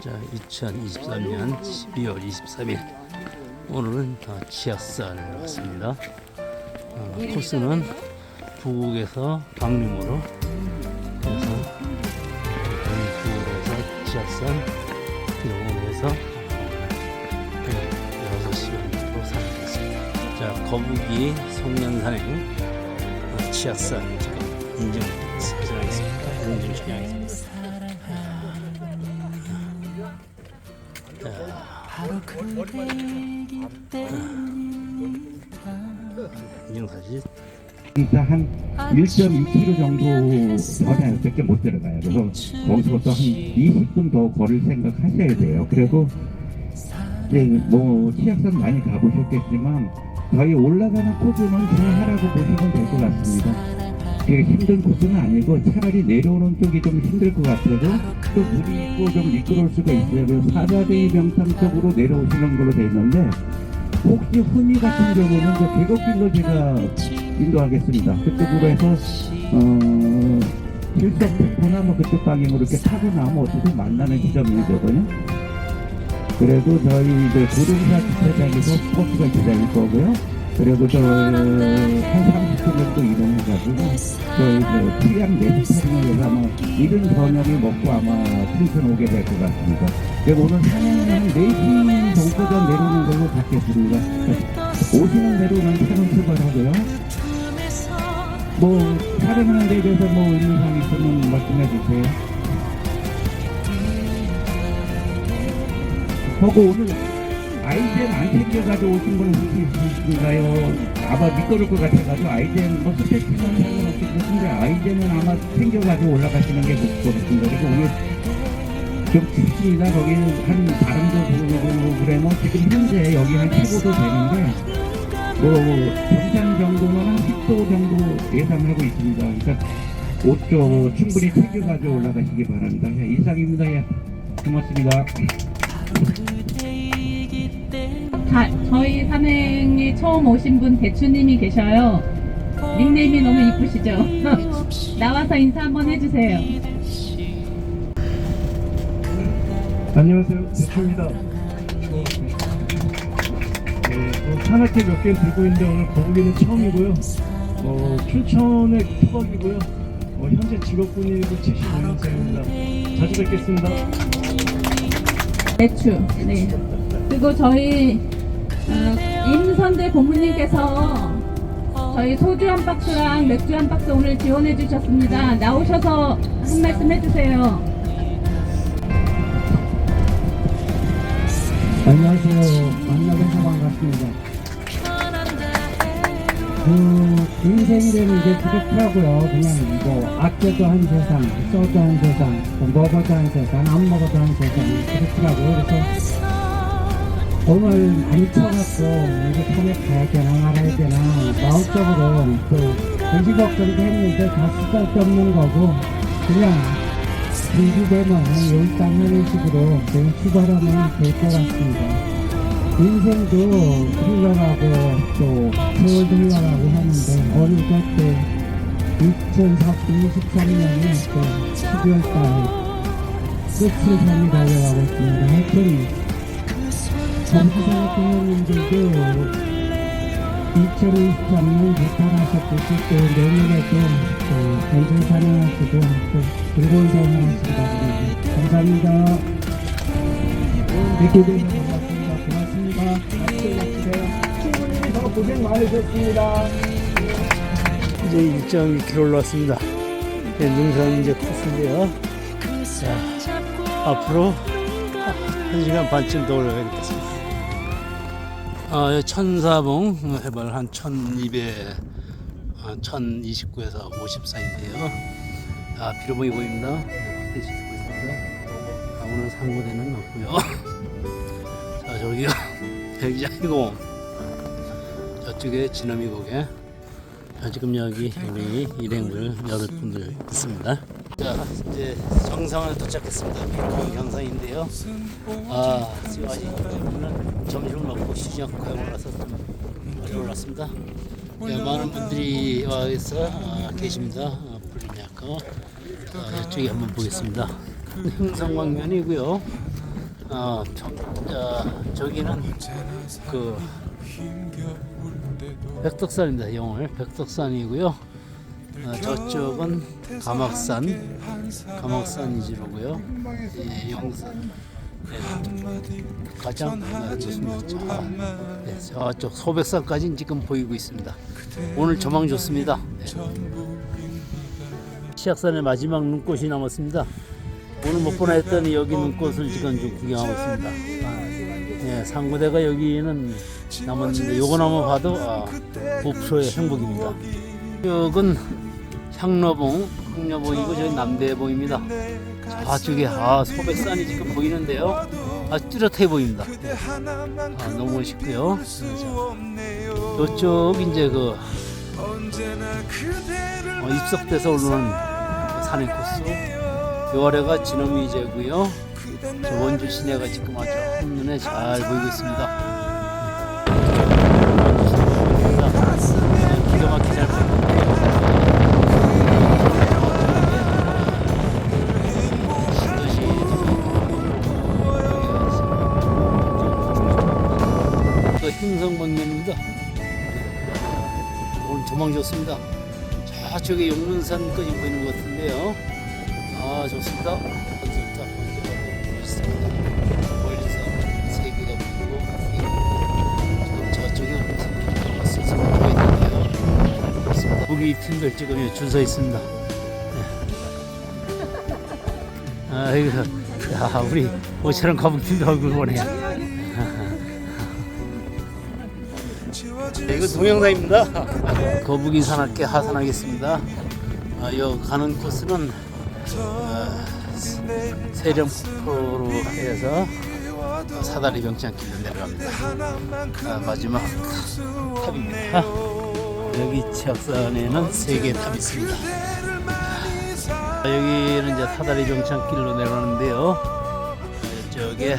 자, 2023년 12월 23일 오늘은 다 치아산을 왔습니다. 어, 코스는 부곡에서 강림으로 그래서 부곡에서 치아산 병원에서 6시간 정도 산행했습니다. 자, 거북이 송년산행 어, 치아산 지금 인증 진행했습니다. 인증 진행했습니다. 인증사진 진짜 한 1.2km 정도 전에밖에 못 들어가요. 그래서 거기서부터 한 20분 더 걸을 생각하셔야 돼요. 그리고 이제 뭐 치악산 많이 가보셨겠지만 저희 올라가는 코스는 잘하라고 보시면 될 것 같습니다. 힘든 코스는 아니고 차라리 내려오는 쪽이 좀 힘들 것 같아도 또 물이 있고 좀 미끄러울 수가 있어요. 그래서 사자대이 병탕 쪽으로 내려오시는 걸로 돼 있는데 혹시 훈이 같은 경우는 저 계곡길로 제가 인도하겠습니다. 그쪽으로 해서 어 길석 폭포나 뭐 그쪽 방향으로 이렇게 타고 나면 어떻게 만나는 지점이거든요. 그래도 저희 이제 고등사 주차장에서 버스가 기다릴 거고요. 그리고 저한 30분 정도 이동해가지고 저희 그 피양 네스타링에서 아마 이른 저녁에 먹고 아마 펜션 오게 될 것 같습니다. 그리고 오늘 산에는 한 4시 정도 전 내려오는 걸로 잡겠습니다. 오시는 대로 는 차는 출발하고요. 뭐 촬영하는 데 대해서 뭐 의문사항 있으면 말씀해 주세요. 하고 오늘 아이젠 안 챙겨가지고 오신 분 혹시 있으신가요? 아마 미끄러울 것 같아가지고 아이젠 뭐 스펙트는 상관없을 것 같은데 아이젠은 아마 챙겨 가지고 올라가시는 게 같습니다. 그리고 오늘 좀 춥습니다. 거기는 한 바람도 불고 그래 뭐 지금 현재 여기 한 15도 되는데 뭐 정상 정도는 한 10도 정도 예상하고 있습니다. 그러니까 옷도 충분히 챙겨 가지고 올라가시기 바랍니다. 예, 이상입니다. 예. 고맙습니다. 자, 저희 산행에 처음 오신 분 대추님이 계셔요. 닉네임이 너무 이쁘시죠? 나와서 인사 한번 해주세요. 안녕하세요. 대표입니다. 네, 산악회 몇 개 들고 있는데 오늘 거북이는 처음이고요. 어, 춘천의 토박이고요. 어, 현재 직업군이고 75년생입니다. 자주 뵙겠습니다. 대추. 네. 그리고 저희 어, 임선대 고모님께서 저희 소주 한 박스랑 맥주 한 박스 오늘 지원해 주셨습니다. 나오셔서 한 말씀 해주세요. 안녕하세요. 만나뵈서 반갑습니다. 그 인생이라는 게 그렇더라고요. 그냥 뭐 아껴도 한 세상, 써도 한 세상, 뭐 먹어도 한 세상, 안 먹어도 한 세상 그렇더라고요. 그래서 오늘 많이 쳐갖고 이거 산에 가야 되나 말아야 되나 마음적으로 또 정신 걱정도 했는데 다 쓸데없는 거고 그냥 준비되면 일상하는 식으로 그냥 출발하면 될 것 같습니다. 인생도 흘러가고 또 세월도 흘러가고 하는데 어느덧 또 2023년에 또 12월 달 끝을 향해 달려가고 있습니다. 하여튼 전부사 교수님들도 2023년 개탄하셨듯이 또 내년에도 또 전쟁 사랑하시고 또 즐거운 생활 하시기 바랍니다. 감사합니다. 뵙게 돼서 반갑습니다. 고맙습니다. 맛있게. 충분히 더 고생 많으셨습니다. 이제 1.2km 올라왔습니다. 네, 능선 이제 코스인데요. 자, 앞으로 1시간 반쯤 더 올라가야 되겠습니다. 아, 여기 천사봉 해발 한 1200, 아, 1029에서 54인데요. 아, 비로봉이 보입니다. 네. 아, 오늘 상고대는 없고요. 자, 저기요. 백장이고 저쪽에 지나미고개 자, 지금 여기 우리 일행들 여덟 분들 있습니다. 자, 이제 정상을 도착했습니다. 비록 경상인데요. 아, 지금 아직 오늘 점심을 먹고 쉬지 않고 가고 서좀 많이 올랐습니다. 네, 많은 분들이 와 있어 아, 계십니다. 아, 불리냐고 아, 이쪽에 한번 보겠습니다. 흥성광면이고요. 어, 저, 어, 저기는 그 백덕산입니다. 영월 백덕산이고요. 어, 저쪽은 감악산, 감악산 위주로고요. 예, 영산. 네, 가장 네, 좋습니다. 저, 네, 저쪽 소백산까지 지금 보이고 있습니다. 오늘 조망 좋습니다. 네. 시악산의 마지막 눈꽃이 남았습니다. 오늘 못 보나 했더니 여기 눈꽃을 지금 좀 구경하고 있습니다. 아, 네, 상구대가 여기는 남았는데 요거 나만 봐도 아, 5%의 행복입니다. 이쪽은 향로봉, 향로봉이고 저기 남대봉입니다. 저쪽에 아 소백산이 지금 보이는데요. 아 뚜렷해 보입니다. 네. 아 너무 멋있고요. 이쪽 이제 그 어, 입석돼서 오르는 산행 코스. 요 아래가 진어미제고요. 저 원주 시내가 지금 아주 한눈에 잘 보이고 있습니다. 기가 막히게 잘 보입니다. 저쪽에 용문산 까지 보이는 것 같은데요. 아 좋습니다. 무기 팀들 지금 줄서 있습니다. 네. 아이고, 야 우리 모처럼 거북팀도 얼굴 보네. 네, 이거 동영상입니다. 거북이 산악회 하산하겠습니다. 아, 여 가는 코스는 아, 세령포로 해서 사다리 병창길로 내려갑니다. 아, 마지막 탑입니다. 여기 치악산에는 세개 탑이 있습니다. 아, 여기는 이제 사다리 병창길로 내려가는데요. 이쪽에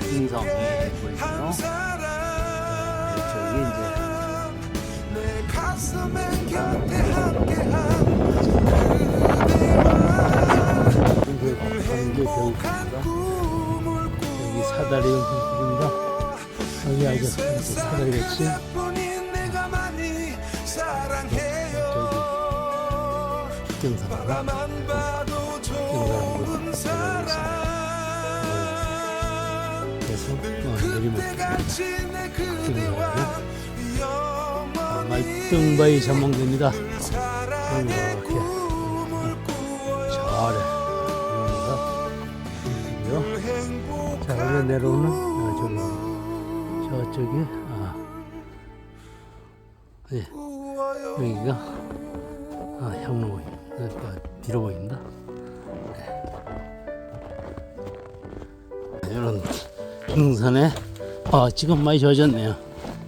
흥성이 보이고요. 여기 사다리 용품입니다. 여기 아주 사다리 같이 저기 내려가고 있습니다. 그래서 어, 내리막길입니다. 경사하고 말등바위 전망대입니다. 이렇게 잘해. 자, 원래 내려오는 아, 저기 저쪽이 아, 예, 여기가 아, 향로보이 그러니까 뒤로 보인다. 네. 이런 등산에 아 지금 많이 젖었네요.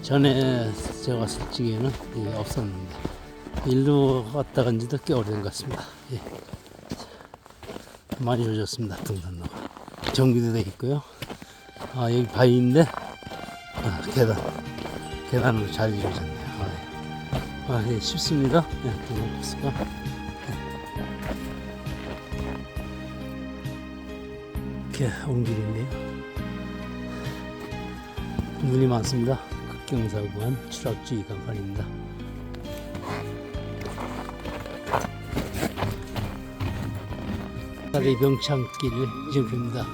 전에 제가 갔을 적에는 이게 없었는데 일로 갔다 간 지도 꽤 오래된 것 같습니다. 예. 많이 젖었습니다. 등산로가 정비도 돼 있고요. 아 여기 바위인데 아, 계단 계단으로 잘 이루어졌네요. 아, 예. 아, 예, 쉽습니다. 예, 등산 코스가. 이렇게 온 길인데요. 눈이 많습니다. 극경사구간 추락주의 간판입니다. 다리 병창길 이정표입니다.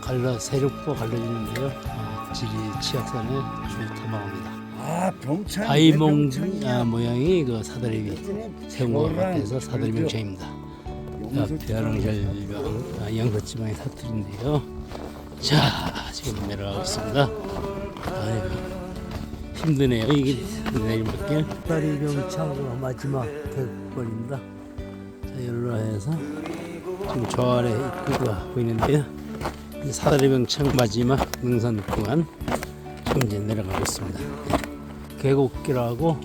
갈라 세력포 갈라지는데요. 아, 지리 치악산에 주 탐방합니다. 아 병찬 바위몽 아, 모양이 그 사다리 세운과 같아서 사다리 병창입니다. 자, 대한항절병 아, 양서지방의 사투리인데요. 자, 지금 내려가고 있습니다. 아이고, 힘드네요. 이게 내리막길. 사다리 병창 마지막 대권입니다. 자, 여기로 해서 지금 저 아래 입구가 보이는데요. 이 사다리 병창 마지막 능선 구간 지금 이제 내려가고 있습니다. 계곡길하고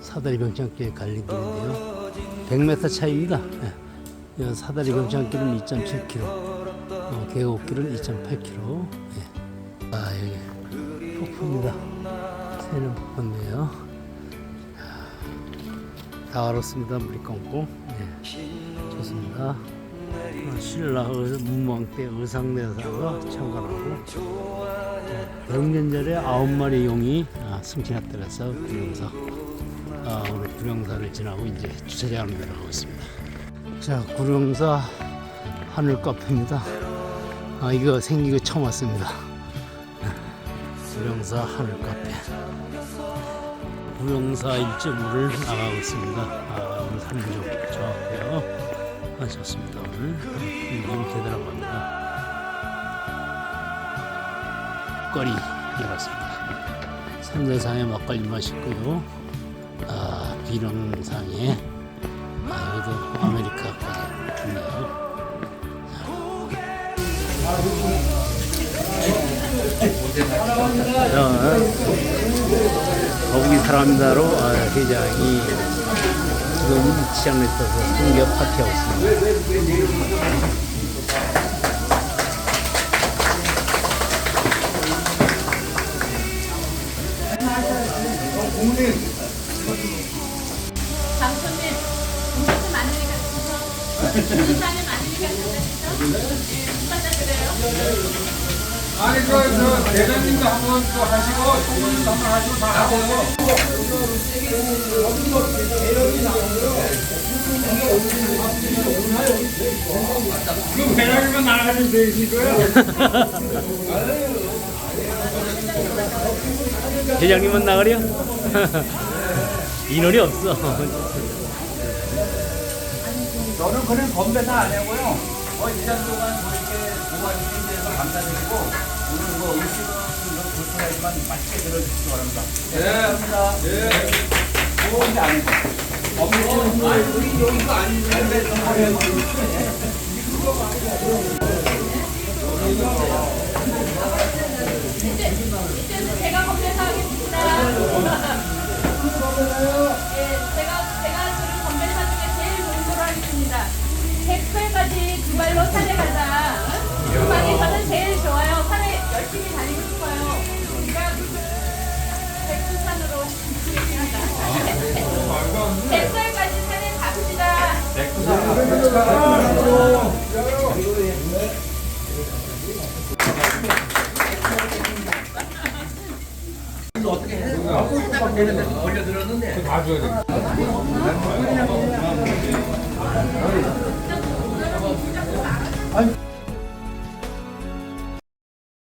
사다리 병창길 갈린 길인데요. 100m 차이입니다. 예. 이 사다리 병창길은 2.7km, 어, 계곡길은 2.8km. 예. 아 여기 폭포입니다. 새는 폭포인데요. 다 얼었습니다. 물이 검고 예. 좋습니다. 어, 신라 의- 문왕 때 의상 대사가 참관하고 병년절에 아홉 마리 용이 아, 그래서 구룡사 아, 오늘 구룡사를 지나고 이제 주차장으로 내려가고 있습니다. 자 구룡사 하늘 카페입니다. 아 이거 생기고 처음 왔습니다. 구룡사 하늘 카페. 구룡사 1.5를 나가고 있습니다. 아, 오늘 하늘 좀 좋았고요. 아, 좋습니다. 오늘 이렇게 들어갑니다. 거리 열었습니다. 산대상에 막걸리 맛있고요. 아, 비령상에 아, 여기도 아메리카까지 있네요. 자, 거북이 사람다로 아, 회장이 지금 시장에 있어서 성격 파티하고 있습니다. 장소님, 공부도 많으니까? 인사는 많으니까? 예, 인사는 그래요? 아니 그, 저 대장님도 한번 또 하시고 총무님도 한번 하시고 다 하세요. 그 대장님은 나가는 데이시고요. 회장님은 나가려? 인원이 없어. 저는 그냥 건배사 안 하고요. 어, 1년 동안 저렇게 도 와주신 데서 감사드리고 오늘 뭐 음식은 좀 불편하지만 맛있게 들어주시기 바랍니다. 네, 감사합니다. 네. 좋은데 안 해도. 없는 거 우리 여기가 아닌데. 이제 갑시다. 다 줘야 돼.